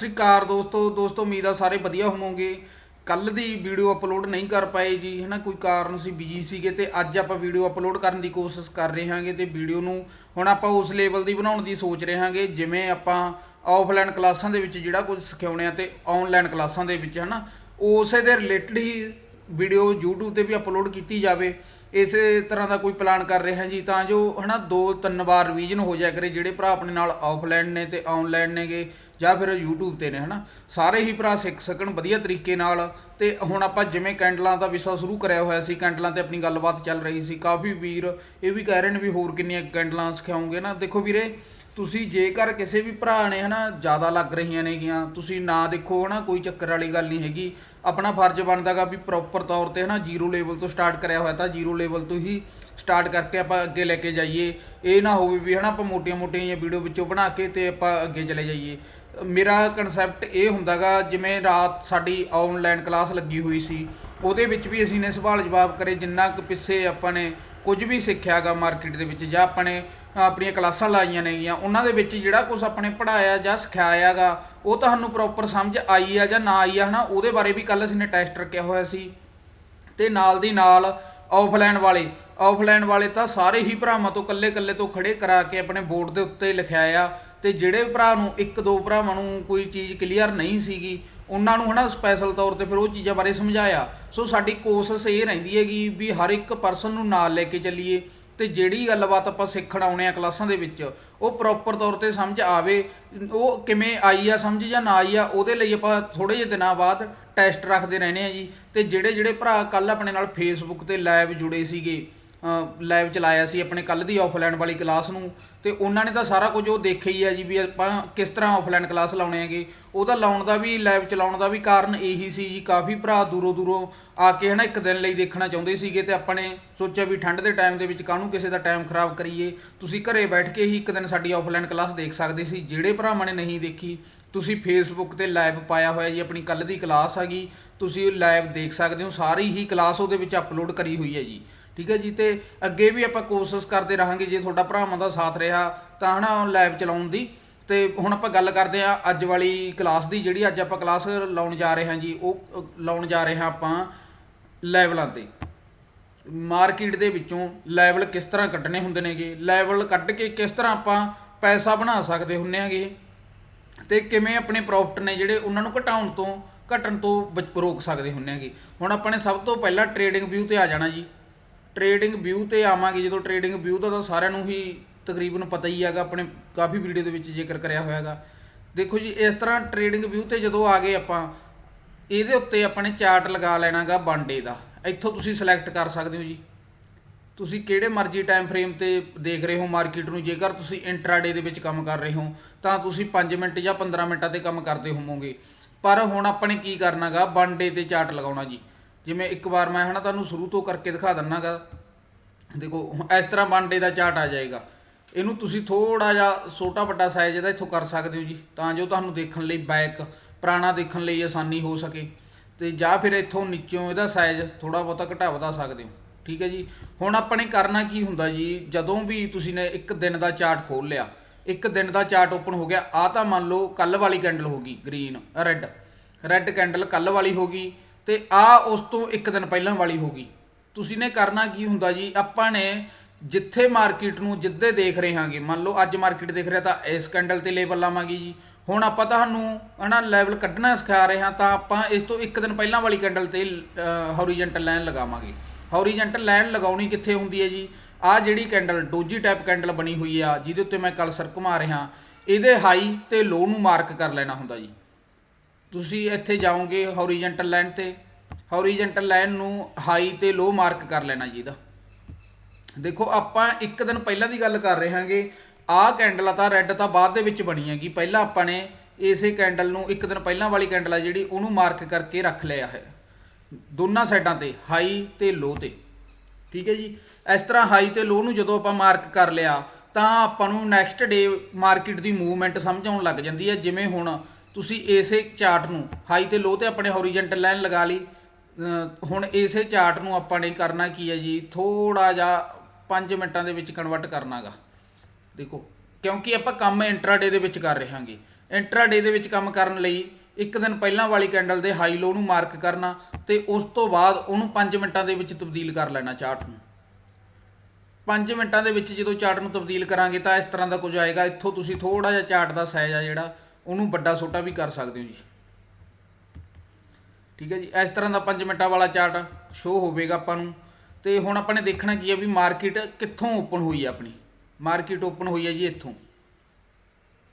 ਸ੍ਰੀ ਅਕਾਲ ਦੋਸਤੋ ਦੋਸਤੋ, ਉਮੀਦ ਆ ਸਾਰੇ ਵਧੀਆ ਹੋਵੋਗੇ। ਕੱਲ ਦੀ ਵੀਡੀਓ ਅਪਲੋਡ ਨਹੀਂ ਕਰ ਪਾਏ ਜੀ, ਹਨਾ, ਕੋਈ ਕਾਰਨ ਸੀ ਬਿਜ਼ੀ ਸੀਗੇ ਤੇ ਅੱਜ ਆਪਾਂ ਵੀਡੀਓ ਅਪਲੋਡ ਕਰਨ ਦੀ ਕੋਸ਼ਿਸ਼ ਕਰ ਰਹੇ ਹਾਂਗੇ ਤੇ ਵੀਡੀਓ ਨੂੰ ਹੁਣ ਆਪਾਂ ਉਸ ਲੈਵਲ ਦੀ ਬਣਾਉਣ ਦੀ ਸੋਚ ਰਹੇ ਹਾਂਗੇ, ਜਿਵੇਂ ਆਪਾਂ ਆਫਲਾਈਨ ਕਲਾਸਾਂ ਦੇ ਵਿੱਚ ਜਿਹੜਾ ਕੁਝ ਸਿਖਾਉਣੇ ਆ ਤੇ ਆਨਲਾਈਨ ਕਲਾਸਾਂ ਦੇ ਵਿੱਚ, ਹਨਾ। ਉਸੇ ਦੇ ਰਿਲੇਟਡ ਹੀ ਵੀਡੀਓ YouTube ਤੇ ਵੀ ਅਪਲੋਡ ਕੀਤੀ ਜਾਵੇ। ਇਸੇ ਤਰ੍ਹਾਂ ਦਾ ਕੋਈ ਪਲਾਨ ਕਰ ਰਹੇ ਹਾਂ ਜੀ, ਤਾਂ ਜੋ, ਹਨਾ ਦੋ ਤਿੰਨ ਵਾਰ ਰਿਵੀਜ਼ਨ ਹੋ ਜਾਇਆ ਕਰੇ, ਜਿਹੜੇ ਭਰਾ ਆਪਣੇ ਨਾਲ ਆਫਲਾਈਨ ਨੇ ਤੇ ਆਨਲਾਈਨ ਨੇਗੇ ਜਾਂ ਫਿਰ YouTube ਤੇ ਨੇ, ਹਨਾ? ਸਾਰੇ ਹੀ ਭਰਾ ਸਿੱਖ ਸਕਣ ਵਧੀਆ ਤਰੀਕੇ ਨਾਲ। ਤੇ ਹੁਣ ਆਪਾਂ ਜਿਵੇਂ ਕੈਂਡਲਾਂ ਦਾ ਵਿਸ਼ਾ ਸ਼ੁਰੂ ਕਰਿਆ ਹੋਇਆ ਸੀ, ਕੈਂਡਲਾਂ ਤੇ ਆਪਣੀ ਗੱਲਬਾਤ ਚੱਲ ਰਹੀ ਸੀ, ਕਾਫੀ ਵੀਰ ਇਹ ਵੀ ਕਹਿ ਰਹੇ ਨੇ ਵੀ ਹੋਰ ਕਿੰਨੀਆਂ ਕੈਂਡਲਾਂ ਸਿਖਾਉਂਗੇ ਨਾ। ਦੇਖੋ ਵੀਰੇ, ਤੁਸੀਂ ਜੇਕਰ ਕਿਸੇ ਵੀ ਭਰਾ ਨੇ, ਹਨਾ, ਜ਼ਿਆਦਾ ਲੱਗ ਰਹੀਆਂ ਨੇਗੀਆਂ, ਤੁਸੀਂ ਨਾ ਦੇਖੋ, ਹਨਾ, ਕੋਈ ਚੱਕਰ ਵਾਲੀ ਗੱਲ ਨਹੀਂ ਹੈਗੀ। ਆਪਣਾ ਫਰਜ਼ ਬਣਦਾਗਾ ਵੀ ਪ੍ਰੋਪਰ ਤੌਰ ਤੇ, ਹਨਾ ਜ਼ੀਰੋ ਲੈਵਲ ਤੋਂ ਸਟਾਰਟ ਕਰਿਆ ਹੋਇਆ ਤਾਂ ਜ਼ੀਰੋ ਲੈਵਲ ਤੋਂ ਹੀ ਸਟਾਰਟ ਕਰਕੇ ਆਪਾਂ ਅੱਗੇ ਲੈ ਕੇ ਜਾਈਏ। ਇਹ ਨਾ ਹੋਵੇ ਵੀ, ਹਨਾ, ਆਪਾਂ ਮੋਟੀਆਂ-ਮੋਟੀਆਂ ਜਿਹੀਆਂ ਵੀਡੀਓ ਵਿੱਚੋਂ ਬਣਾ ਕੇ ਤੇ ਆਪਾਂ ਅੱਗੇ ਚਲੇ ਜਾਈਏ। ਮੇਰਾ ਕਨਸੈਪਟ ਇਹ ਹੁੰਦਾਗਾ, ਜਿਵੇਂ ਰਾਤ ਸਾਡੀ ਆਨਲਾਈਨ ਕਲਾਸ ਲੱਗੀ ਹੋਈ ਸੀ, ਉਹਦੇ ਵਿੱਚ ਵੀ ਅਸੀਂ ਨੇ ਸਵਾਲ ਜਵਾਬ ਕਰੇ, ਜਿੰਨਾ ਕੁ ਪਿੱਛੇ ਆਪਾਂ ਨੇ ਕੁਝ ਵੀ ਸਿੱਖਿਆਗਾ ਮਾਰਕੀਟ ਦੇ ਵਿੱਚ, ਜਾਂ ਆਪਾਂ ਨੇ ਆਪਣੀਆਂ ਕਲਾਸਾਂ ਲਾਈਆਂ ਨੇ ਨੇਗੀਆਂ, ਉਹਨਾਂ ਦੇ ਵਿੱਚ ਜਿਹੜਾ ਕੁਝ ਆਪਣੇ ਪੜਾਇਆ ਜਾਂ ਸਿਖਾਇਆਗਾ, ਉਹ ਤੁਹਾਨੂੰ ਪ੍ਰੋਪਰ ਸਮਝ ਆਈ ਆ ਜਾਂ ਨਾ ਆਈ ਆ, ਹਨਾ? ਉਹਦੇ ਬਾਰੇ ਵੀ ਕੱਲ ਅਸੀਂ ਨੇ ਟੈਸਟ ਰੱਖਿਆ ਹੋਇਆ ਸੀ। ਤੇ ਨਾਲ ਦੀ ਨਾਲ ਆਫਲਾਈਨ ਵਾਲੇ ਆਫਲਾਈਨ ਵਾਲੇ ਤਾਂ ਸਾਰੇ ਹੀ ਭਰਾਵਾਂ ਤੋਂ ਕੱਲੇ-ਕੱਲੇ ਤੋਂ ਖੜੇ ਕਰਾ ਕੇ ਆਪਣੇ ਬੋਰਡ ਦੇ ਉੱਤੇ ਲਿਖਿਆ ਆ। ਤੇ ਜਿਹੜੇ ਭਰਾ ਨੂੰ, ਇੱਕ ਦੋ ਭਰਾਵਾਂ ਨੂੰ ਕੋਈ ਚੀਜ਼ ਕਲੀਅਰ ਨਹੀਂ ਸੀਗੀ, ਉਹਨਾਂ ਨੂੰ ਹਨਾ ਸਪੈਸ਼ਲ ਤੌਰ ਤੇ ਫਿਰ ਉਹ ਚੀਜ਼ਾਂ ਬਾਰੇ ਸਮਝਾਇਆ। ਸੋ ਸਾਡੀ ਕੋਸ਼ਿਸ਼ ਇਹ ਰਹਿੰਦੀ ਹੈਗੀ ਵੀ ਹਰ ਇੱਕ ਪਰਸਨ ਨੂੰ ਨਾਲ ਲੈ ਕੇ ਚੱਲੀਏ ਤੇ ਜਿਹੜੀ ਗੱਲਬਾਤ ਆਪਾਂ ਸਿੱਖਣ ਆਉਣੇ ਆ ਕਲਾਸਾਂ ਦੇ ਵਿੱਚ, ਉਹ ਪ੍ਰੋਪਰ ਤੌਰ ਤੇ ਸਮਝ ਆਵੇ। ਉਹ ਕਿਵੇਂ ਆਈ ਆ ਸਮਝ ਜਾਂ ਨਾ ਆਈ ਆ, ਉਹਦੇ ਲਈ ਆਪਾਂ ਥੋੜੇ ਜਿਹੇ ਦਿਨਾਂ ਬਾਅਦ ਟੈਸਟ ਰੱਖਦੇ ਰਹਿੰਦੇ ਆ ਜੀ। ਤੇ ਜਿਹੜੇ ਜਿਹੜੇ ਭਰਾ ਕੱਲ ਆਪਣੇ ਨਾਲ ਫੇਸਬੁੱਕ ਤੇ ਲਾਈਵ ਜੁੜੇ ਸੀਗੇ ਲਾਈਵ ਚਲਾਇਆ ਸੀ ਆਪਣੇ ਕੱਲ ਦੀ ਆਫਲਾਈਨ ਵਾਲੀ ਕਲਾਸ ਨੂੰ ਤੇ ਉਹਨਾਂ ਨੇ ਤਾਂ ਸਾਰਾ ਕੁਝ ਉਹ ਦੇਖਿਆ ਹੀ ਆ ਜੀ ਵੀ ਆਪਾਂ ਕਿਸ ਤਰ੍ਹਾਂ ਆਫਲਾਈਨ ਕਲਾਸ ਲਾਉਣੇ ਹੈਗੇ। ਉਹਦਾ ਲਾਉਣ ਦਾ ਵੀ ਲਾਈਵ ਚਲਾਉਣ ਦਾ ਵੀ ਕਾਰਨ ਇਹੀ ਸੀ ਜੀ। ਕਾਫੀ ਭਰਾ ਦੂਰੋਂ ਦੂਰੋਂ ਆ ਕੇ ਹਨਾ ਇੱਕ ਦਿਨ ਲਈ ਦੇਖਣਾ ਚਾਹੁੰਦੇ ਸੀਗੇ ਤੇ ਆਪਾਂ ਨੇ ਸੋਚਿਆ ਵੀ ਠੰਡ ਦੇ ਟਾਈਮ ਦੇ ਵਿੱਚ ਕਾਹਨੂੰ ਕਿਸੇ ਦਾ ਟਾਈਮ ਖਰਾਬ ਕਰੀਏ। ਤੁਸੀਂ ਘਰੇ ਬੈਠ ਕੇ ਹੀ ਇੱਕ ਦਿਨ ਸਾਡੀ ਆਫਲਾਈਨ ਕਲਾਸ ਦੇਖ ਸਕਦੇ ਸੀ। ਜਿਹੜੇ ਭਰਾਵਾਂ ਨੇ ਨਹੀਂ ਦੇਖੀ, ਤੁਸੀਂ ਫੇਸਬੁੱਕ ਤੇ ਲਾਈਵ ਪਾਇਆ ਹੋਇਆ ਜੀ, ਆਪਣੀ ਕੱਲ ਦੀ ਕਲਾਸ ਹੈਗੀ ਤੁਸੀਂ ਲਾਈਵ ਦੇਖ ਸਕਦੇ ਹੋ। ਸਾਰੀ ਹੀ ਕਲਾਸ ਉਹਦੇ ਵਿੱਚ ਅਪਲੋਡ ਕਰੀ ਹੋਈ ਹੈ ਜੀ। ਠੀਕ ਹੈ ਜੀ, ਤੇ ਅੱਗੇ ਵੀ ਆਪਾਂ ਕੋਸ਼ਿਸ਼ ਕਰਦੇ ਰਹਾਂਗੇ ਜੇ ਤੁਹਾਡਾ ਭਰਾਵਾਂ ਦਾ ਸਾਥ ਰਿਹਾ ਤਾਂ ਹਨਾ ਲਾਈਵ ਚਲਾਉਣ ਦੀ। ਤੇ ਹੁਣ ਆਪਾਂ ਗੱਲ ਕਰਦੇ ਆ ਅੱਜ ਵਾਲੀ ਕਲਾਸ ਦੀ, ਜਿਹੜੀ ਅੱਜ ਆਪਾਂ ਕਲਾਸ ਲਾਉਣ ਜਾ ਰਹੇ ਹਾਂ ਜੀ, ਉਹ ਲਾਉਣ ਜਾ ਰਹੇ ਹਾਂ ਆਪਾਂ ਲੈਵਲਾਂ ਤੇ। ਮਾਰਕੀਟ ਦੇ ਵਿੱਚੋਂ ਲੈਵਲ ਕਿਸ ਤਰ੍ਹਾਂ ਕੱਢਣੇ ਹੁੰਦੇ ਨੇਗੇ ਲੈਵਲ ਕੱਢ ਕੇ ਕਿਸ ਤਰ੍ਹਾਂ ਆਪਾਂ ਪੈਸਾ ਬਣਾ ਸਕਦੇ ਹੁੰਨੇ ਆਗੇ ਤੇ ਕਿਵੇਂ ਆਪਣੇ ਪ੍ਰੋਫਿਟ ਨੇ ਜਿਹੜੇ ਉਹਨਾਂ ਨੂੰ ਘਟਾਉਣ ਤੋਂ, ਘਟਣ ਤੋਂ ਬਚ- ਰੋਕ ਸਕਦੇ ਹੁੰਨੇ ਆਗੇ ਹੁਣ ਆਪਾਂ ਨੇ ਸਭ ਤੋਂ ਪਹਿਲਾਂ ਟ੍ਰੇਡਿੰਗ ਵਿਊ ਤੇ ਆ ਜਾਣਾ ਜੀ। ਟ੍ਰੇਡਿੰਗ ਵਿਊ ਤੇ ਆਵਾਂਗੇ, ਜਦੋਂ ਟ੍ਰੇਡਿੰਗ ਵਿਊ ਦਾ ਤਾਂ ਸਾਰਿਆਂ ਨੂੰ ਹੀ ਤਕਰੀਬਨ ਪਤਾ ਹੀ ਹੈਗਾ, ਆਪਣੇ ਕਾਫੀ ਵੀਡੀਓ ਦੇ ਵਿੱਚ ਜ਼ਿਕਰ ਕਰਿਆ ਹੋਇਆ ਹੈਗਾ। ਦੇਖੋ ਜੀ, ਇਸ ਤਰ੍ਹਾਂ ਟ੍ਰੇਡਿੰਗ ਵਿਊ ਤੇ ਜਦੋਂ ਆ ਗਏ ਆਪਾਂ, ਇਹਦੇ ਉੱਤੇ ਆਪਾਂ ਨੇ ਚਾਰਟ ਲਗਾ ਲੈਣਾਗਾ ਵਨ ਡੇ ਦਾ। ਇੱਥੋਂ ਤੁਸੀਂ ਸਿਲੈਕਟ ਕਰ ਸਕਦੇ ਹੋ ਜੀ। ਤੁਸੀਂ ਕਿਹੜੇ ਮਰਜ਼ੀ ਟਾਈਮ ਫਰੇਮ ਤੇ ਦੇਖ ਰਹੇ ਹੋ ਮਾਰਕੀਟ ਨੂੰ, ਜੇਕਰ ਤੁਸੀਂ ਇੰਟਰਾਡੇ ਦੇ ਵਿੱਚ ਕੰਮ ਕਰ ਰਹੇ ਹੋ, ਤਾਂ ਤੁਸੀਂ 5 ਮਿੰਟ ਜਾਂ 15 ਮਿੰਟਾਂ ਤੇ ਕੰਮ ਕਰਦੇ ਹੋਵੋਗੇ। ਪਰ ਹੁਣ ਆਪਾਂ ਨੇ ਕੀ ਕਰਨਾਗਾ ਵਨ ਡੇ ਤੇ ਚਾਰਟ ਲਗਾਉਣਾ ਜੀ। ਜਿਵੇਂ ਇੱਕ ਵਾਰ ਮੈਂ ਹਨਾ ਤੁਹਾਨੂੰ ਸ਼ੁਰੂ ਤੋਂ ਕਰਕੇ ਦਿਖਾ ਦਿੰਨਾਗਾ। ਦੇਖੋ ਇਸ ਤਰ੍ਹਾਂ ਵਨ ਦਾ ਚਾਰਟ ਆ ਜਾਏਗਾ। ਇਹਨੂੰ ਤੁਸੀਂ ਥੋੜਾ ਜਿਹਾ ਛੋਟਾ ਵੱਡਾ ਸਾਈਜ਼ ਇਹਦਾ ਇੱਥੋਂ ਕਰ ਸਕਦੇ ਹੋ ਜੀ। ਤਾਂ ਜੋ ਤੁਹਾਨੂੰ ਦੇਖਣ ਲਈ ਬੈਕ ਪੁਰਾਣਾ ਦੇਖਣ ਲਈ ਆਸਾਨੀ ਹੋ ਸਕੇ। ਤੇ ਜਾਂ ਫਿਰ ਇੱਥੋਂ ਨੀਚੋਂ ਇਹਦਾ ਸਾਈਜ਼ ਥੋੜਾ ਬਹੁਤਾ ਘਟਾ ਵਧਾ ਸਕਦੇ ਹੋ। ਠੀਕ ਹੈ ਜੀ? ਹੁਣ ਆਪਣੇ ਕਰਨਾ ਕੀ ਹੁੰਦਾ ਜੀ? ਜਦੋਂ ਵੀ ਤੁਸੀਂ ਨੇ ਇੱਕ ਦਿਨ ਦਾ ਚਾਰਟ ਖੋਲ ਲਿਆ, ਇੱਕ ਦਿਨ ਦਾ ਚਾਰਟ ਓਪਨ ਹੋ ਗਿਆ ਆ ਤਾਂ ਮੰਨ ਲਓ ਕੱਲ ਵਾਲੀ ਕੈਂਡਲ ਹੋ ਗਈ ਗ੍ਰੀਨ ਰੈੱਡ ਰੈੱਡ ਕੈਂਡਲ ਕੱਲ ਵਾਲੀ ਹੋ ਗਈ ਤੇ ਆ ਉਸ ਤੋਂ ਇੱਕ ਦਿਨ ਪਹਿਲਾਂ ਵਾਲੀ ਹੋ ਗਈ। ਤੁਸੀਂ ਨੇ ਕਰਨਾ ਕੀ ਹੁੰਦਾ ਜੀ? ਆਪਾਂ ਨੇ ਜਿੱਥੇ ਮਾਰਕੀਟ ਨੂੰ ਜਿੱਦੇ ਦੇਖ ਰਹੇ ਹਾਂਗੇ, ਮੰਨ ਲਓ ਅੱਜ ਮਾਰਕੀਟ ਦੇਖ ਰਿਹਾ ਤਾਂ ਇਸ ਕੈਂਡਲ ਤੇ ਲੇਬਲ ਲਾਵਾਂਗੇ ਜੀ। ਹੁਣ ਆਪਾਂ ਤੁਹਾਨੂੰ ਹਨਾ ਲੈਵਲ ਕੱਢਣਾ ਸਿਖਾ ਰਹੇ ਹਾਂ ਤਾਂ ਆਪਾਂ ਇਸ ਤੋਂ ਇੱਕ ਦਿਨ ਪਹਿਲਾਂ ਵਾਲੀ ਕੈਂਡਲ ਤੇ ਹੌਰੀਜ਼ੌਂਟਲ ਲਾਈਨ ਲਗਾਵਾਂਗੇ। ਹੌਰੀਜ਼ੌਂਟਲ ਲਾਈਨ ਲਗਾਉਣੀ ਕਿੱਥੇ ਹੁੰਦੀ ਹੈ ਜੀ? ਆ ਜਿਹੜੀ ਕੈਂਡਲ ਡੋਜੀ ਟਾਈਪ ਕੈਂਡਲ ਬਣੀ ਹੋਈ ਆ, ਜਿਹਦੇ ਉੱਤੇ ਮੈਂ ਕਲਸਰ ਘੁਮਾ ਰਿਹਾ। ਇਹਦੇ ਹਾਈ ਤੇ ਲੋ ਨੂੰ ਮਾਰਕ ਕਰ ਲੈਣਾ ਹੁੰਦਾ ਜੀ। ਤੁਸੀਂ ਇੱਥੇ ਜਾਓਗੇ ਹੌਰੀਜ਼ੌਂਟਲ ਲਾਈਨ ਤੇ ਹੌਰੀਜ਼ੌਂਟਲ ਲਾਈਨ ਨੂੰ ਹਾਈ ਤੇ ਲੋ ਮਾਰਕ ਕਰ ਲੈਣਾ ਜੀ ਇਹਦਾ। ਦੇਖੋ, ਆਪਾਂ ਇੱਕ ਦਿਨ ਪਹਿਲਾਂ ਦੀ ਗੱਲ ਕਰ ਰਹੇ ਹਾਂਗੇ, ਆਹ ਕੈਂਡਲ ਆ ਤਾਂ ਰੈੱਡ ਤਾਂ ਬਾਅਦ ਦੇ ਵਿੱਚ ਬਣੀ ਹੈਗੀ। ਪਹਿਲਾਂ ਆਪਾਂ ਨੇ ਇਸੇ ਕੈਂਡਲ ਨੂੰ ਇੱਕ ਦਿਨ ਪਹਿਲਾਂ ਵਾਲੀ ਕੈਂਡਲ ਆ ਜਿਹੜੀ, ਉਹਨੂੰ ਮਾਰਕ ਕਰਕੇ ਰੱਖ ਲਿਆ ਹੈ। ਦੋਨਾਂ ਸਾਈਡਾਂ ਤੇ ਹਾਈ ਤੇ ਲੋ ਤੇ। ਠੀਕ ਹੈ ਜੀ? ਇਸ ਤਰ੍ਹਾਂ ਹਾਈ ਤੇ ਲੋ ਨੂੰ ਜਦੋਂ ਆਪਾਂ ਮਾਰਕ ਕਰ ਲਿਆ, ਤਾਂ ਆਪਾਂ ਨੂੰ ਨੈਕਸਟ ਡੇ ਮਾਰਕੀਟ ਦੀ ਮੂਵਮੈਂਟ ਸਮਝ ਆਉਣ ਲੱਗ ਜਾਂਦੀ ਹੈ। ਜਿਵੇਂ ਹੁਣ ਤੁਸੀਂ ਇਸੇ ਚਾਰਟ ਨੂੰ ਹਾਈ ਤੇ ਲੋ ਤੇ ਆਪਣੇ ਹੌਰੀਜ਼ੌਂਟਲ ਲਾਈਨ ਲਗਾ ਲਈ। ਹੁਣ ਇਸੇ ਚਾਰਟ ਨੂੰ ਆਪਾਂ ਨੇ ਕਰਨਾ ਕੀ ਹੈ ਜੀ? ਥੋੜਾ ਜਿਹਾ 5 ਮਿੰਟਾਂ ਦੇ ਵਿੱਚ ਕਨਵਰਟ ਕਰਨਾਗਾ। ਦੇਖੋ, ਕਿਉਂਕਿ ਆਪਾਂ ਕੰਮ ਇੰਟਰਾਡੇ ਦੇ ਵਿੱਚ ਕਰ ਰਹੇ ਹਾਂਗੇ ਇੰਟਰਾਡੇ ਦੇ ਵਿੱਚ ਕੰਮ ਕਰਨ ਲਈ ਇੱਕ ਦਿਨ ਪਹਿਲਾਂ ਵਾਲੀ ਕੈਂਡਲ ਦੇ ਹਾਈ ਲੋ ਨੂੰ ਮਾਰਕ ਕਰਨਾ ਤੇ ਉਸ ਤੋਂ ਬਾਅਦ ਉਹਨੂੰ 5 ਮਿੰਟਾਂ ਦੇ ਵਿੱਚ ਤਬਦੀਲ ਕਰ ਲੈਣਾ ਚਾਰਟ ਨੂੰ। 5 ਮਿੰਟਾਂ ਦੇ ਵਿੱਚ ਜਦੋਂ ਚਾਰਟ ਨੂੰ ਤਬਦੀਲ ਕਰਾਂਗੇ ਤਾਂ ਇਸ ਤਰ੍ਹਾਂ ਦਾ ਕੁਝ ਆਏਗਾ। ਇੱਥੋਂ ਤੁਸੀਂ ਥੋੜਾ ਜਿਹਾ ਚਾਰਟ ਦਾ ਸਾਈਜ਼ ਆ ਜਿਹੜਾ ਉਹਨੂੰ ਵੱਡਾ ਛੋਟਾ ਵੀ ਕਰ ਸਕਦੇ ਹੋ ਜੀ। ਠੀਕ ਹੈ ਜੀ, ਇਸ ਤਰ੍ਹਾਂ ਦਾ 5 ਮਿੰਟਾਂ ਵਾਲਾ ਚਾਰਟ ਸ਼ੋ ਹੋਵੇਗਾ ਆਪਾਂ ਨੂੰ। ਤੇ ਹੁਣ ਆਪਾਂ ਨੇ ਦੇਖਣਾ ਕੀ ਹੈ ਵੀ ਮਾਰਕੀਟ ਕਿੱਥੋਂ ਓਪਨ ਹੋਈ ਹੈ ਆਪਣੀ। ਮਾਰਕੀਟ ਓਪਨ ਹੋਈ ਹੈ ਜੀ ਇੱਥੋਂ।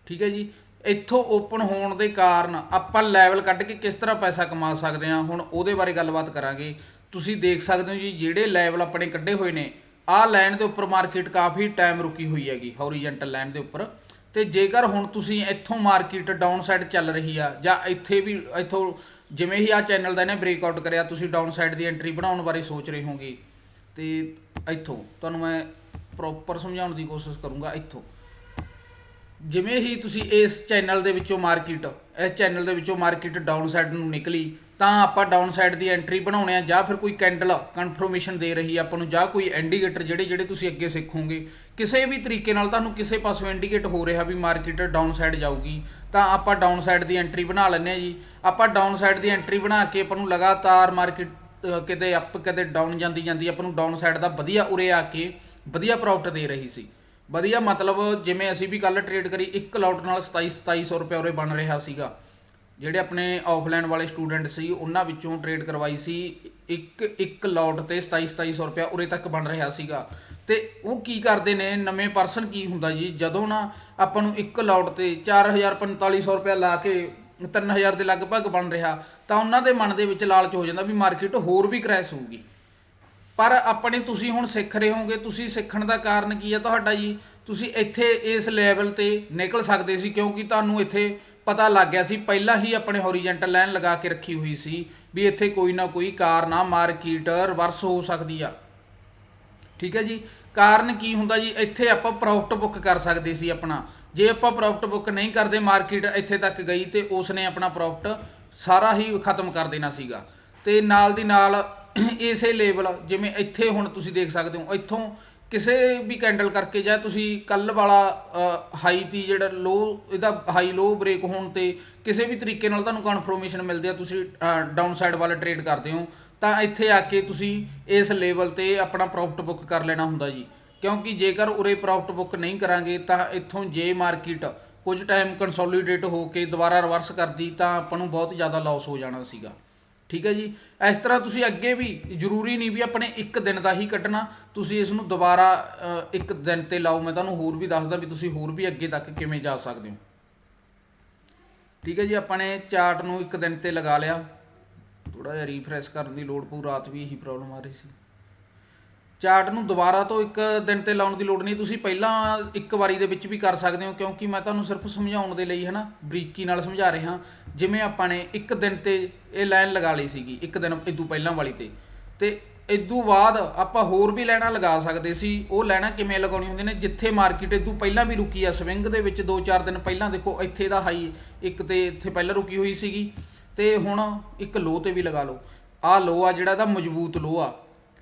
ਠੀਕ ਹੈ ਜੀ, ਇੱਥੋਂ ਓਪਨ ਹੋਣ ਦੇ ਕਾਰਨ ਆਪਾਂ ਲੈਵਲ ਕੱਢ ਕੇ ਕਿਸ ਤਰ੍ਹਾਂ ਪੈਸਾ ਕਮਾ ਸਕਦੇ ਹਾਂ, ਹੁਣ ਉਹਦੇ ਬਾਰੇ ਗੱਲਬਾਤ ਕਰਾਂਗੇ। ਤੁਸੀਂ ਦੇਖ ਸਕਦੇ ਹੋ ਜੀ, ਜਿਹੜੇ ਲੈਵਲ ਆਪਣੇ ਕੱਢੇ ਹੋਏ ਨੇ, ਆਹ ਲਾਈਨ ਦੇ ਉੱਪਰ ਮਾਰਕੀਟ ਕਾਫੀ ਟਾਈਮ ਰੁਕੀ ਹੋਈ ਹੈਗੀ ਹੌਰੀਜ਼ੌਂਟਲ ਲਾਈਨ ਦੇ ਉੱਪਰ। ਤੇ ਜੇਕਰ ਹੁਣ ਤੁਸੀਂ ਇੱਥੋਂ ਮਾਰਕੀਟ ਡਾਊਨ ਸਾਈਡ ਚੱਲ ਰਹੀ ਆ, ਜਾਂ ਇੱਥੇ ਵੀ, ਇੱਥੋਂ ਜਿਵੇਂ ਹੀ ਆ ਚੈਨਲ ਦਾ ਇਹਨੇ ਬ੍ਰੇਕ ਆਊਟ ਕਰਿਆ, ਤੁਸੀਂ ਡਾਊਨ ਸਾਈਡ ਦੀ ਐਂਟਰੀ ਬਣਾਉਣ ਬਾਰੇ ਸੋਚ ਰਹੇ ਹੋਗੇ ਤੇ ਇੱਥੋਂ, ਤੁਹਾਨੂੰ ਮੈਂ ਪ੍ਰੋਪਰ ਸਮਝਾਉਣ ਦੀ ਕੋਸ਼ਿਸ਼ ਕਰੂੰਗਾ, ਇੱਥੋਂ। ਜਿਵੇਂ ਹੀ ਤੁਸੀਂ ਇਸ ਚੈਨਲ ਦੇ ਵਿੱਚੋਂ ਮਾਰਕੀਟ ਇਸ ਚੈਨਲ ਦੇ ਵਿੱਚੋਂ ਮਾਰਕੀਟ ਡਾਊਨ ਸਾਈਡ ਨੂੰ ਨਿਕਲੀ, ਤਾਂ ਆਪਾਂ ਡਾਊਨ ਸਾਈਡ ਦੀ ਐਂਟਰੀ ਬਣਾਉਣੇ ਆ, ਜਾਂ ਫਿਰ ਕੋਈ ਕੈਂਡਲ ਕਨਫਰਮੇਸ਼ਨ ਦੇ ਰਹੀ ਆਪਾਂ ਨੂੰ, ਜਾਂ ਕੋਈ ਇੰਡੀਕੇਟਰ ਜਿਹੜੇ ਜਿਹੜੇ ਤੁਸੀਂ ਅੱਗੇ ਸਿੱਖੋਗੇ। ਕਿਸੇ ਵੀ ਤਰੀਕੇ ਨਾਲ ਤੁਹਾਨੂੰ ਕਿਸੇ ਪਾਸੋਂ ਇੰਡੀਕੇਟ ਹੋ ਰਿਹਾ ਵੀ ਮਾਰਕੀਟ ਡਾਊਨ ਸਾਈਡ ਜਾਊਗੀ, ਤਾਂ ਆਪਾਂ ਡਾਊਨ ਸਾਈਡ ਦੀ ਐਂਟਰੀ ਬਣਾ ਲੈਂਦੇ ਆ ਜੀ। ਆਪਾਂ ਡਾਊਨ ਸਾਈਡ ਦੀ ਐਂਟਰੀ ਬਣਾ ਕੇ ਆਪਾਂ ਨੂੰ ਲਗਾਤਾਰ ਮਾਰਕੀਟ ਕਿਤੇ ਅਪ ਕਿਤੇ ਡਾਊਨ ਜਾਂਦੀ ਜਾਂਦੀ ਆਪਾਂ ਨੂੰ ਡਾਊਨ ਸਾਈਡ ਦਾ ਵਧੀਆ ਉਰੇ ਆ ਕੇ ਵਧੀਆ ਪ੍ਰੋਫਿਟ ਦੇ ਰਹੀ ਸੀ। ਵਧੀਆ ਮਤਲਬ ਜਿਵੇਂ ਅਸੀਂ ਵੀ ਕੱਲ ਟ੍ਰੇਡ ਕਰੀ, ਇੱਕ ਲੋਟ ਨਾਲ 27 2700 ਰੁਪਏ ਉਰੇ ਬਣ ਰਿਹਾ ਸੀਗਾ। ਜਿਹੜੇ ਆਪਣੇ ਆਫਲਾਈਨ ਵਾਲੇ ਸਟੂਡੈਂਟ ਸੀ, ਉਹਨਾਂ ਵਿੱਚੋਂ ਟ੍ਰੇਡ ਕਰਵਾਈ ਸੀ, ਇੱਕ ਇੱਕ ਲੋਟ ਤੇ 27 2700 ਰੁਪਏ ਉਰੇ ਤੱਕ ਬਣ ਰਿਹਾ ਸੀਗਾ। ਤੇ ਉਹ ਕੀ ਕਰਦੇ ਨੇ, ਨਵੇਂ ਪਰਸਨ ਕੀ ਹੁੰਦਾ ਜੀ? ਜਦੋਂ ਨਾ ਆਪਾਂ ਨੂੰ ਇੱਕ ਲੋਟ ਤੇ 4000 4500 ਰੁਪਏ ਲਾ ਕੇ 3000 ਦੇ ਲਗਭਗ ਬਣ ਰਿਹਾ, ਤਾਂ ਉਹਨਾਂ ਦੇ ਮਨ ਦੇ ਵਿੱਚ ਲਾਲਚ ਹੋ ਜਾਂਦਾ ਵੀ ਮਾਰਕੀਟ ਹੋਰ ਵੀ ਕ੍ਰੈਸ਼ ਹੋਊਗੀ। ਪਰ ਆਪਣੇ ਤੁਸੀਂ ਹੁਣ ਸਿੱਖ ਰਹੇ ਹੋਗੇ ਤੁਸੀਂ ਸਿੱਖਣ ਦਾ ਕਾਰਨ ਕੀ ਹੈ ਤੁਹਾਡਾ ਜੀ? ਤੁਸੀਂ ਇੱਥੇ ਇਸ ਲੈਵਲ ਤੇ ਨਿਕਲ ਸਕਦੇ ਸੀ, ਕਿਉਂਕਿ ਤੁਹਾਨੂੰ ਇੱਥੇ ਪਤਾ ਲੱਗ ਗਿਆ ਸੀ, ਪਹਿਲਾਂ ਹੀ ਆਪਣੇ ਹੌਰੀਜ਼ੌਂਟਲ ਲਾਈਨ ਲਗਾ ਕੇ ਰੱਖੀ ਹੋਈ ਸੀ ਵੀ ਇੱਥੇ ਕੋਈ ਨਾ ਕੋਈ ਕਾਰਨ ਮਾਰਕੀਟ ਰਿਵਰਸ ਹੋ ਸਕਦੀ ਆ। ਠੀਕ ਹੈ ਜੀ? ਕਾਰਨ ਕੀ ਹੁੰਦਾ ਜੀ? ਇੱਥੇ ਆਪਾਂ ਪ੍ਰੋਫਿਟ ਬੁੱਕ ਕਰ ਸਕਦੇ ਸੀ ਆਪਣਾ। ਜੇ ਆਪਾਂ ਪ੍ਰੋਫਿਟ ਬੁੱਕ ਨਹੀਂ ਕਰਦੇ ਮਾਰਕੀਟ ਇੱਥੇ ਤੱਕ ਗਈ ਤੇ ਉਸ ਨੇ ਆਪਣਾ ਪ੍ਰੋਫਿਟ ਸਾਰਾ ਹੀ ਖਤਮ ਕਰ ਦੇਣਾ ਸੀਗਾ। ਤੇ ਨਾਲ ਦੀ ਨਾਲ ਇਸੇ ਲੈਵਲ ਜਿਵੇਂ ਇੱਥੇ ਹੁਣ ਤੁਸੀਂ ਦੇਖ ਸਕਦੇ ਹੋ, ਇੱਥੋਂ ਕਿਸੇ ਵੀ ਕੈਂਡਲ ਕਰਕੇ ਜਾਂ ਤੁਸੀਂ ਕੱਲ ਵਾਲਾ ਹਾਈ ਤੀ ਜਿਹੜਾ ਲੋ ਇਹਦਾ ਹਾਈ ਲੋ ਬ੍ਰੇਕ ਹੋਣ ਤੇ ਕਿਸੇ ਵੀ ਤਰੀਕੇ ਨਾਲ ਤੁਹਾਨੂੰ ਕਨਫਰਮੇਸ਼ਨ ਮਿਲਦੀ ਆ, ਤੁਸੀਂ ਡਾਊਨ ਸਾਈਡ ਵਾਲਾ ਟ੍ਰੇਡ ਕਰਦੇ ਹੋ। ਤਾਂ ਇੱਥੇ ਆ ਕੇ ਤੁਸੀਂ ਇਸ ਲੈਵਲ ਤੇ ਆਪਣਾ ਪ੍ਰੋਫਿਟ ਬੁੱਕ ਕਰ ਲੈਣਾ ਹੁੰਦਾ ਜੀ। ਕਿਉਂਕਿ ਜੇਕਰ ਉਰੇ ਪ੍ਰੋਫਿਟ ਬੁੱਕ ਨਹੀਂ ਕਰਾਂਗੇ ਤਾਂ ਇੱਥੋਂ ਜੇ ਮਾਰਕੀਟ ਕੁਝ ਟਾਈਮ ਕੰਸੋਲੀਡੇਟ ਹੋ ਕੇ ਦੁਬਾਰਾ ਰਿਵਰਸ ਕਰਦੀ ਤਾਂ ਆਪਾਂ ਨੂੰ ਬਹੁਤ ਜ਼ਿਆਦਾ ਲਾਸ ਹੋ ਜਾਣਾ ਸੀਗਾ। ਠੀਕ ਹੈ ਜੀ? ਇਸ ਤਰ੍ਹਾਂ ਤੁਸੀਂ ਅੱਗੇ ਵੀ ਜ਼ਰੂਰੀ ਨਹੀਂ ਵੀ ਆਪਣੇ ਇੱਕ ਦਿਨ ਦਾ ਹੀ ਕੱਢਣਾ। ਤੁਸੀਂ ਇਸ ਨੂੰ ਦੁਬਾਰਾ ਇੱਕ ਦਿਨ ਤੇ ਲਾਓ। ਮੈਂ ਤੁਹਾਨੂੰ ਹੋਰ ਵੀ ਦੱਸਦਾ ਵੀ ਤੁਸੀਂ ਹੋਰ ਵੀ ਅੱਗੇ ਤੱਕ ਕਿਵੇਂ ਜਾ ਸਕਦੇ ਹੋ। ਠੀਕ ਹੈ ਜੀ? ਆਪਾਂ ਨੇ ਚਾਰਟ ਨੂੰ ਇੱਕ ਦਿਨ ਤੇ ਲਗਾ ਲਿਆ। ਥੋੜਾ ਜਿਹਾ ਰੀਫਰੈਸ਼ ਕਰਨ ਦੀ ਲੋੜ ਪਊ, ਰਾਤ ਵੀ ਇਹੀ ਪ੍ਰੋਬਲਮ ਆ ਰਹੀ ਸੀ। ਚਾਰਟ ਨੂੰ ਦੁਬਾਰਾ ਤੋਂ ਇੱਕ ਦਿਨ ਤੇ ਲਾਉਣ ਦੀ ਲੋੜ ਨਹੀਂ, ਤੁਸੀਂ ਪਹਿਲਾਂ ਇੱਕ ਵਾਰੀ ਦੇ ਵਿੱਚ ਵੀ ਕਰ ਸਕਦੇ ਹੋ, ਕਿਉਂਕਿ ਮੈਂ ਤੁਹਾਨੂੰ ਸਿਰਫ ਸਮਝਾਉਣ ਦੇ ਲਈ ਹਨਾ, ਬਰੀਕੀ ਨਾਲ ਸਮਝਾ ਰਿਹਾ। ਜਿਵੇਂ ਆਪਾਂ ਨੇ ਇੱਕ ਦਿਨ ਤੇ ਇਹ ਲਾਈਨ ਲਗਾ ਲਈ ਸੀਗੀ, ਇੱਕ ਦਿਨ ਇਦੋਂ ਪਹਿਲਾਂ ਵਾਲੀ ਤੇ। ਤੇ ਇਦੋਂ ਬਾਅਦ ਆਪਾਂ ਹੋਰ ਵੀ ਲੈਣਾ ਲਗਾ ਸਕਦੇ ਸੀ, ਉਹ ਲੈਣਾ ਕਿਵੇਂ ਲਗਾਉਣੀ ਹੁੰਦੀਆਂ ਨੇ, ਜਿੱਥੇ ਮਾਰਕੀਟ ਇਦੋਂ ਪਹਿਲਾਂ ਵੀ ਰੁਕੀ ਆ ਸਵਿੰਗ ਦੇ ਵਿੱਚ 2-4 ਦਿਨ ਪਹਿਲਾਂ ਦੇਖੋ, ਇੱਥੇ ਦਾ ਹਾਈ ਇੱਕ ਤੇ ਇੱਥੇ ਪਹਿਲਾਂ ਰੁਕੀ ਹੋਈ ਸੀਗੀ। ਤੇ ਹੁਣ ਇੱਕ ਲੋ ਤੇ ਵੀ ਲਗਾ ਲਓ। ਆਹ ਲੋ ਆ ਜਿਹੜਾ ਇਹਦਾ ਮਜ਼ਬੂਤ ਲੋ ਆ।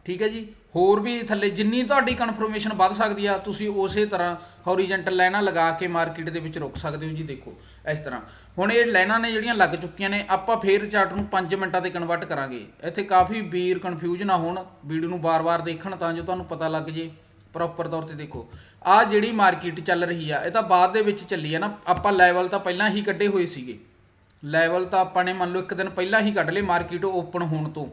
ਠੀਕ ਹੈ ਜੀ? ਹੋਰ ਵੀ ਥੱਲੇ ਜਿੰਨੀ ਤੁਹਾਡੀ ਕਨਫਰਮੇਸ਼ਨ ਵੱਧ ਸਕਦੀ ਆ, ਤੁਸੀਂ ਉਸੇ ਤਰ੍ਹਾਂ ਹੌਰੀਜ਼ੌਂਟਲ ਲਾਈਨਾਂ ਲਗਾ ਕੇ ਮਾਰਕੀਟ ਦੇ ਵਿੱਚ ਰੁਕ ਸਕਦੇ ਹੋ ਜੀ ਦੇਖੋ, ਇਸ ਤਰ੍ਹਾਂ। ਹੁਣ ਇਹ ਲਾਈਨਾਂ ਨੇ ਜਿਹੜੀਆਂ ਲੱਗ ਚੁੱਕੀਆਂ ਨੇ, ਆਪਾਂ ਫੇਰ ਚਾਰਟ ਨੂੰ 5 ਮਿੰਟਾਂ ਤੇ ਕਨਵਰਟ ਕਰਾਂਗੇ। ਇੱਥੇ ਕਾਫੀ ਵੀਰ ਕਨਫਿਊਜ਼ ਨਾ ਹੋਣ, ਵੀਡੀਓ ਨੂੰ ਬਾਰ-ਬਾਰ ਦੇਖਣ ਤਾਂ ਜੋ ਤੁਹਾਨੂੰ ਪਤਾ ਲੱਗ ਜੇ ਪ੍ਰੋਪਰ ਤੌਰ ਤੇ ਦੇਖੋ। ਆ ਜਿਹੜੀ ਮਾਰਕੀਟ ਚੱਲ ਰਹੀ ਆ, ਇਹ ਤਾਂ ਬਾਅਦ ਦੇ ਵਿੱਚ ਚੱਲੀ ਆ ਨਾ, ਆਪਾਂ ਲੈਵਲ ਤਾਂ ਪਹਿਲਾਂ ਹੀ ਕੱਢੇ ਹੋਏ ਸੀਗੇ। ਲੈਵਲ ਤਾਂ ਆਪਾਂ ਨੇ ਮੰਨ ਲਓ ਇੱਕ ਦਿਨ ਪਹਿਲਾਂ ਹੀ ਕੱਢ ਲਏ ਮਾਰਕੀਟ ਓਪਨ ਹੋਣ ਤੋਂ।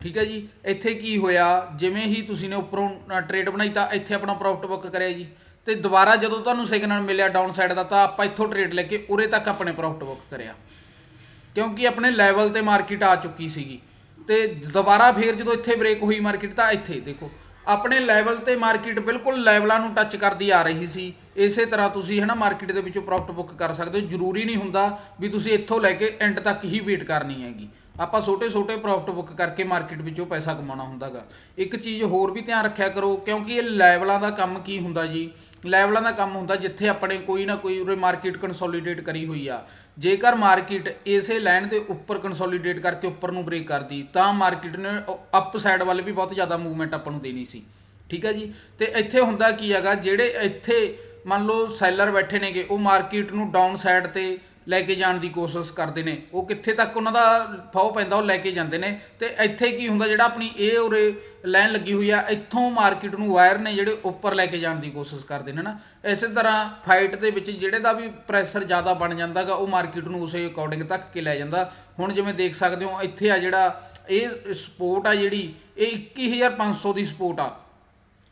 ਠੀਕ ਹੈ ਜੀ? ਇੱਥੇ ਕੀ ਹੋਇਆ? ਜਿਵੇਂ ਹੀ ਤੁਸੀਂ ਨੇ ਉੱਪਰੋਂ ਟ੍ਰੇਡ ਬਣਾਈ ਤਾਂ ਇੱਥੇ ਆਪਣਾ ਪ੍ਰੋਫਿਟ ਬੁੱਕ ਕਰਿਆ ਜੀ। ਤੇ ਦੁਬਾਰਾ ਜਦੋਂ ਤੁਹਾਨੂੰ ਸਿਗਨਲ ਮਿਲਿਆ ਡਾਊਨ ਸਾਈਡ ਦਾ ਤਾਂ ਆਪਾਂ ਇੱਥੋਂ ਟ੍ਰੇਡ ਲੈ ਕੇ ਉਰੇ ਤੱਕ ਆਪਣੇ ਪ੍ਰੋਫਿਟ ਬੁੱਕ ਕਰਿਆ। ਕਿਉਂਕਿ ਆਪਣੇ ਲੈਵਲ ਤੇ ਮਾਰਕੀਟ ਆ ਚੁੱਕੀ ਸੀਗੀ। ਤੇ ਦੁਬਾਰਾ ਫੇਰ ਜਦੋਂ ਇੱਥੇ ਬ੍ਰੇਕ ਹੋਈ ਮਾਰਕੀਟ ਤਾਂ ਇੱਥੇ ਦੇਖੋ। ਆਪਣੇ ਲੈਵਲ ਤੇ ਮਾਰਕੀਟ ਬਿਲਕੁਲ ਲੈਵਲਾਂ ਨੂੰ ਟੱਚ ਕਰਦੀ ਆ ਰਹੀ ਸੀ। ਇਸੇ ਤਰ੍ਹਾਂ ਤੁਸੀਂ ਹੈ ਨਾ ਮਾਰਕੀਟ ਦੇ ਵਿੱਚੋਂ ਪ੍ਰੋਫਿਟ ਬੁੱਕ ਕਰ ਸਕਦੇ ਹੋ। ਜ਼ਰੂਰੀ ਨਹੀਂ ਹੁੰਦਾ ਵੀ ਤੁਸੀਂ ਇੱਥੋਂ ਲੈ ਕੇ ਐਂਡ ਤੱਕ ਹੀ ਵੇਟ ਕਰਨੀ ਹੈਗੀ। ਆਪਾਂ ਛੋਟੇ ਛੋਟੇ ਪ੍ਰੋਫਿਟ ਬੁੱਕ ਕਰਕੇ ਮਾਰਕੀਟ ਵਿੱਚੋਂ ਪੈਸਾ ਕਮਾਉਣਾ ਹੁੰਦਾਗਾ। ਇੱਕ ਚੀਜ਼ ਹੋਰ ਵੀ ਧਿਆਨ ਰੱਖਿਆ ਕਰੋ, ਕਿਉਂਕਿ ਇਹ ਲੈਵਲਾਂ ਦਾ ਕੰਮ ਕੀ ਹੁੰਦਾ ਜੀ? ਲੈਵਲਾਂ ਦਾ ਕੰਮ ਹੁੰਦਾ ਜਿੱਥੇ ਆਪਣੇ ਕੋਈ ਨਾ ਕੋਈ ਉਰੇ ਮਾਰਕੀਟ ਕੰਸੋਲੀਡੇਟ ਕਰੀ ਹੋਈ ਆ। ਜੇਕਰ ਮਾਰਕੀਟ ਇਸੇ ਲਾਈਨ ਦੇ ਉੱਪਰ ਕੰਸੋਲੀਡੇਟ ਕਰਕੇ ਉੱਪਰ ਨੂੰ ਬ੍ਰੇਕ ਕਰਦੀ, ਤਾਂ ਮਾਰਕੀਟ ਨੇ ਅਪ ਸਾਈਡ ਵੱਲ ਵੀ ਬਹੁਤ ਜ਼ਿਆਦਾ ਮੂਵਮੈਂਟ ਆਪਾਂ ਨੂੰ ਦੇਣੀ ਸੀ। ਠੀਕ ਹੈ ਜੀ? ਤੇ ਇੱਥੇ ਹੁੰਦਾ ਕੀ ਹੈਗਾ, ਜਿਹੜੇ ਇੱਥੇ ਮੰਨ ਲਓ ਸੈਲਰ ਬੈਠੇ ਨੇਗੇ, ਉਹ ਮਾਰਕੀਟ ਨੂੰ ਡਾਊਨ ਸਾਈਡ ਤੇ ਲੈ ਕੇ ਜਾਣ ਦੀ ਕੋਸ਼ਿਸ਼ ਕਰਦੇ ਨੇ। ਉਹ ਕਿੱਥੇ ਤੱਕ ਉਹਨਾਂ ਦਾ ਫਾਉ ਪੈਂਦਾ, ਉਹ ਲੈ ਕੇ ਜਾਂਦੇ ਨੇ। ਤੇ ਇੱਥੇ ਕੀ ਹੁੰਦਾ, ਜਿਹੜਾ ਆਪਣੀ ਇਹ ਉਰੇ ਲਾਈਨ ਲੱਗੀ ਹੋਈ ਆ, ਇੱਥੋਂ ਮਾਰਕੀਟ ਨੂੰ ਵਾਇਰ ਨੇ ਜਿਹੜੇ ਉੱਪਰ ਲੈ ਕੇ ਜਾਣ ਦੀ ਕੋਸ਼ਿਸ਼ ਕਰਦੇ ਨੇ ਨਾ, ਇਸੇ ਤਰ੍ਹਾਂ ਫਾਈਟ ਦੇ ਵਿੱਚ ਜਿਹੜੇ ਦਾ ਵੀ ਪ੍ਰੈਸ਼ਰ ਜ਼ਿਆਦਾ ਬਣ ਜਾਂਦਾਗਾ ਉਹ ਮਾਰਕੀਟ ਨੂੰ ਉਸੇ ਅਕੋਰਡਿੰਗ ਤੱਕ ਕੇ ਲੈ ਜਾਂਦਾ। ਹੁਣ ਜਿਵੇਂ ਦੇਖ ਸਕਦੇ ਹੋ, ਇੱਥੇ ਆ ਜਿਹੜਾ ਇਹ ਸਪੋਰਟ ਆ ਜਿਹੜੀ, ਇਹ 21500 ਦੀ ਸਪੋਰਟ ਆ।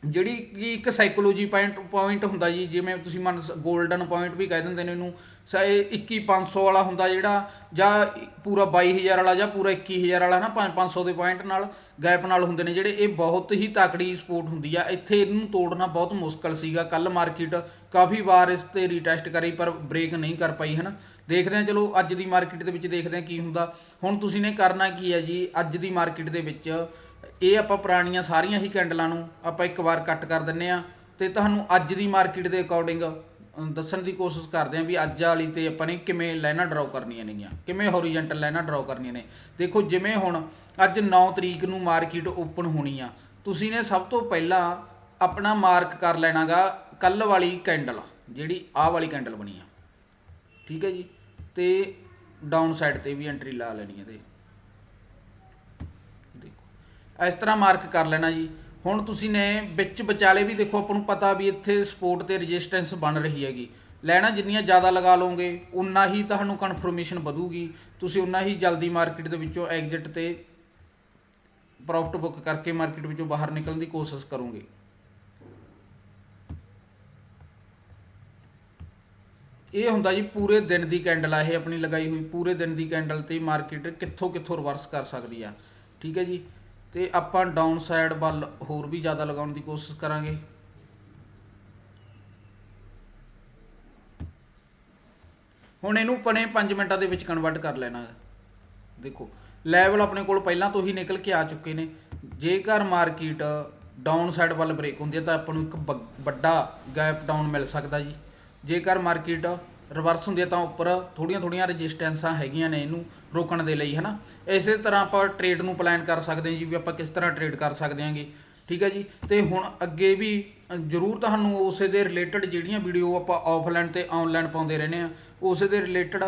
ਜਿਹੜੀ ਕਿ ਇੱਕ ਸਾਈਕੋਲੋਜੀ ਪੁਆਇੰਟ ਪੁਆਇੰਟ ਹੁੰਦਾ ਜੀ, ਜਿਵੇਂ ਤੁਸੀਂ ਮੰਨ 골ਡਨ ਪੁਆਇੰਟ ਵੀ ਕਹਿ ਦਿੰਦੇ ਨੇ ਇਹਨੂੰ ਸ- ਇਹ 21500 ਵਾਲਾ ਹੁੰਦਾ ਜਿਹੜਾ, ਜਾਂ ਪੂਰਾ 22000 ਵਾਲਾ ਜਾਂ ਪੂਰਾ 21000 ਵਾਲਾ ਨਾ 500 ਦੇ ਪੁਆਇੰਟ ਨਾਲ ਗੈਪ ਨਾਲ ਹੁੰਦੇ ਨੇ ਜਿਹੜੇ, ਇਹ ਬਹੁਤ ਹੀ ਤਕੜੀ ਸਪੋਰਟ ਹੁੰਦੀ ਆ। ਇੱਥੇ ਇਹਨੂੰ ਤੋੜਨਾ ਬਹੁਤ ਮੁਸ਼ਕਲ ਸੀਗਾ। ਕੱਲ ਮਾਰਕੀਟ ਕਾਫੀ ਵਾਰ ਇਸ ਤੇ ਰੀਟੈਸਟ ਕਰੀ, ਪਰ ਬ੍ਰੇਕ ਨਹੀਂ ਕਰ ਪਾਈ, ਹਨਾ। ਦੇਖਦੇ ਹਾਂ, ਚਲੋ, ਅੱਜ ਦੀ ਮਾਰਕੀਟ ਦੇ ਵਿੱਚ ਦੇਖਦੇ ਹਾਂ ਕੀ ਹੁੰਦਾ। ਹੁਣ ਤੁਸੀਂ ਨੇ ਕਰਨਾ ਕੀ ਹੈ ਜੀ? ਅੱਜ ਦੀ ਮਾਰਕੀਟ ਦੇ ਵਿੱਚ ਇਹ ਆਪਾਂ ਪੁਰਾਣੀਆਂ ਸਾਰੀਆਂ ਹੀ ਕੈਂਡਲਾਂ ਨੂੰ ਆਪਾਂ ਇੱਕ ਵਾਰ ਕੱਟ ਕਰ ਦਿੰਨੇ ਆ ਤੇ ਤੁਹਾਨੂੰ ਅੱਜ ਦੀ ਮਾਰਕੀਟ ਦੇ ਅਕੋਰਡਿੰਗ ਦੱਸਣ ਦੀ ਕੋਸ਼ਿਸ਼ ਕਰਦੇ ਆ ਵੀ ਅੱਜ ਵਾਲੀ ਤੇ ਆਪਾਂ ਨੇ ਕਿਵੇਂ ਲਾਈਨਾਂ ਡਰਾਅ ਕਰਨੀਆਂ ਨੇਗੀਆਂ, ਕਿਵੇਂ ਹੋਰੀਜ਼ੋਨਟਲ ਲਾਈਨਾਂ ਡਰਾਅ ਕਰਨੀਆਂ ਨੇ। ਦੇਖੋ, ਜਿਵੇਂ ਹੁਣ ਅੱਜ 9 ਤਰੀਕ ਨੂੰ ਮਾਰਕੀਟ ਓਪਨ ਹੋਣੀ ਆ, ਤੁਸੀਂ ਨੇ ਸਭ ਤੋਂ ਪਹਿਲਾਂ ਆਪਣਾ ਮਾਰਕ ਕਰ ਲੈਣਾਗਾ ਕੱਲ ਵਾਲੀ ਕੈਂਡਲ ਜਿਹੜੀ ਆਹ ਵਾਲੀ ਕੈਂਡਲ ਬਣੀ ਆ। ਠੀਕ ਹੈ ਜੀ? ਤੇ ਡਾਊਨ ਸਾਈਡ ਤੇ ਵੀ ਐਂਟਰੀ ਲਾ ਲੈਣੀ ਹੈ ਤੇ। ਦੇਖੋ, ਇਸ ਤਰ੍ਹਾਂ ਮਾਰਕ ਕਰ ਲੈਣਾ ਜੀ। ਹੁਣ ਤੁਸੀਂ ਨੇ ਵਿੱਚ ਵਿਚਾਲੇ ਵੀ ਦੇਖੋ, ਆਪਾਂ ਨੂੰ ਪਤਾ ਵੀ ਇੱਥੇ ਸਪੋਰਟ ਤੇ ਰੈਜ਼ਿਸਟੈਂਸ ਬਣ ਰਹੀ ਹੈਗੀ। ਲੈਣਾ ਜਿੰਨੀਆਂ ਜ਼ਿਆਦਾ ਲਗਾ ਲਓਗੇ ਉਨਾ ਹੀ ਤੁਹਾਨੂੰ ਕਨਫਰਮੇਸ਼ਨ ਵਧੂਗੀ। ਤੁਸੀਂ ਉਨਾ ਹੀ ਜਲਦੀ ਮਾਰਕੀਟ ਦੇ ਵਿੱਚੋਂ ਐਗਜ਼ਿਟ ਤੇ ਪ੍ਰੋਫਿਟ ਬੁੱਕ ਕਰਕੇ ਮਾਰਕੀਟ ਵਿੱਚੋਂ ਬਾਹਰ ਨਿਕਲਣ ਦੀ ਕੋਸ਼ਿਸ਼ ਕਰੋਗੇ। ਇਹ ਹੁੰਦਾ ਜੀ ਪੂਰੇ ਦਿਨ ਦੀ ਕੈਂਡਲ ਆ, ਇਹ ਆਪਣੀ ਲਗਾਈ ਹੋਈ ਪੂਰੇ ਦਿਨ ਦੀ ਕੈਂਡਲ ਤੇ ਮਾਰਕੀਟ ਕਿੱਥੋਂ ਕਿੱਥੋਂ ਰਿਵਰਸ ਕਰ ਸਕਦੀ ਆ। ਠੀਕ ਹੈ ਜੀ? ਤੇ ਆਪਾਂ ਡਾਊਨ ਸਾਈਡ ਵੱਲ ਹੋਰ ਵੀ ਜ਼ਿਆਦਾ ਲਗਾਉਣ ਦੀ ਕੋਸ਼ਿਸ਼ ਕਰਾਂਗੇ। ਹੁਣ ਇਹਨੂੰ ਪਣੇ 5 ਮਿੰਟਾਂ ਦੇ ਵਿੱਚ ਕਨਵਰਟ ਕਰ ਲੈਣਾ ਦੇਖੋ ਲੈਵਲ ਆਪਣੇ ਕੋਲ ਪਹਿਲਾਂ ਤੋਂ ਹੀ ਨਿਕਲ ਕੇ ਆ ਚੁੱਕੇ ਨੇ। ਜੇਕਰ ਮਾਰਕੀਟ ਡਾਊਨ ਸਾਈਡ ਵੱਲ ਬ੍ਰੇਕ ਹੁੰਦੀ ਹੈ ਤਾਂ ਆਪਾਂ ਨੂੰ ਇੱਕ ਬ- ਵੱਡਾ ਗੈਪ ਡਾਊਨ ਮਿਲ ਸਕਦਾ ਜੀ। ਜੇਕਰ ਮਾਰਕੀਟ ਰਿਵਰਸ ਹੁੰਦੀ ਹੈ ਤਾਂ ਉੱਪਰ ਥੋੜੀਆਂ ਥੋੜੀਆਂ ਰੈਜ਼ਿਸਟੈਂਸਾਂ ਹੈਗੀਆਂ ਨੇ ਇਹਨੂੰ ਰੋਕਣ ਦੇ ਲਈ, ਹਨਾ? ਇਸੇ ਤਰ੍ਹਾਂ ਆਪਾਂ ਟ੍ਰੇਡ ਨੂੰ ਪਲਾਨ ਕਰ ਸਕਦੇ ਹਾਂ ਜੀ ਵੀ ਆਪਾਂ ਕਿਸ ਤਰ੍ਹਾਂ ਟ੍ਰੇਡ ਕਰ ਸਕਦੇ ਹਾਂਗੇ, ਠੀਕ ਹੈ ਜੀ? ਤੇ ਹੁਣ ਅੱਗੇ ਵੀ ਜ਼ਰੂਰ ਤੁਹਾਨੂੰ ਉਸੇ ਦੇ ਰਿਲੇਟਡ ਜਿਹੜੀਆਂ ਵੀਡੀਓ ਆਪਾਂ ਆਫਲਾਈਨ ਤੇ ਆਨਲਾਈਨ ਪਾਉਂਦੇ ਰਹਿੰਦੇ ਆ ਉਸੇ ਦੇ ਰਿਲੇਟਡ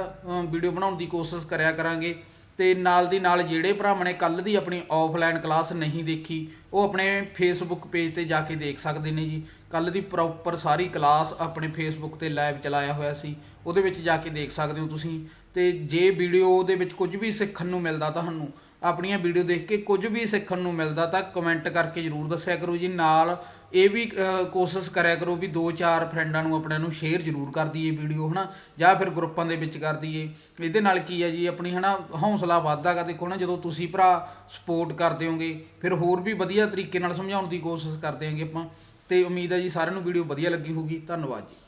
ਵੀਡੀਓ ਬਣਾਉਣ ਦੀ ਕੋਸ਼ਿਸ਼ ਕਰਿਆ ਕਰਾਂਗੇ। ਤੇ ਨਾਲ ਦੀ ਨਾਲ ਜਿਹੜੇ ਭਰਾਵਾਂ ਨੇ ਕੱਲ ਦੀ ਆਪਣੀ ਆਫਲਾਈਨ ਕਲਾਸ ਨਹੀਂ ਦੇਖੀ, ਉਹ ਆਪਣੇ ਫੇਸਬੁੱਕ ਪੇਜ ਤੇ ਜਾ ਕੇ ਦੇਖ ਸਕਦੇ ਨੇ ਜੀ। ਕੱਲ ਦੀ ਪ੍ਰੋਪਰ ਸਾਰੀ ਕਲਾਸ ਆਪਣੇ ਫੇਸਬੁੱਕ ਤੇ ਲਾਈਵ ਚਲਾਇਆ ਹੋਇਆ ਸੀ। ਉਹਦੇ ਵਿੱਚ ਜਾ ਕੇ ਦੇਖ ਸਕਦੇ ਹੋ ਤੁਸੀਂ। ਤੇ ਜੇ ਵੀਡੀਓ ਦੇ ਵਿੱਚ ਕੁਝ ਵੀ ਸਿੱਖਣ ਨੂੰ ਮਿਲਦਾ ਤੁਹਾਨੂੰ, ਆਪਣੀਆਂ ਵੀਡੀਓ ਦੇਖ ਕੇ ਕੁਝ ਵੀ ਸਿੱਖਣ ਨੂੰ ਮਿਲਦਾ ਤਾਂ ਕਮੈਂਟ ਕਰਕੇ ਜਰੂਰ ਦੱਸਿਆ ਕਰੋ ਜੀ। ਨਾਲ ਇਹ ਵੀ ਕੋਸ਼ਿਸ਼ ਕਰਿਆ ਕਰੋ ਵੀ ਦੋ ਚਾਰ ਫਰੈਂਡਾਂ ਨੂੰ ਆਪਣੇ ਨੂੰ ਸ਼ੇਅਰ ਜਰੂਰ ਕਰ ਦਈਏ ਵੀਡੀਓ, ਹਨਾ? ਜਾਂ ਫਿਰ ਗਰੁੱਪਾਂ ਦੇ ਵਿੱਚ ਕਰ ਦਈਏ। ਇਹਦੇ ਨਾਲ ਕੀ ਹੈ ਜੀ, ਆਪਣੀ, ਹਨਾ, ਹੌਸਲਾ ਵੱਧਦਾਗਾ ਦੇਖੋ ਨਾ, ਜਦੋਂ ਤੁਸੀਂ ਭਰਾ ਸਪੋਰਟ ਕਰਦੇ ਹੋਗੇ, ਫਿਰ ਹੋਰ ਵੀ ਵਧੀਆ ਤਰੀਕੇ ਨਾਲ ਸਮਝਾਉਣ ਦੀ ਕੋਸ਼ਿਸ਼ ਕਰਦੇ ਆਂਗੇ ਆਪਾਂ। ਤੇ ਉਮੀਦ ਹੈ ਜੀ ਸਾਰਿਆਂ ਨੂੰ ਵੀਡੀਓ ਵਧੀਆ ਲੱਗੀ ਹੋਊਗੀ। ਧੰਨਵਾਦ ਜੀ।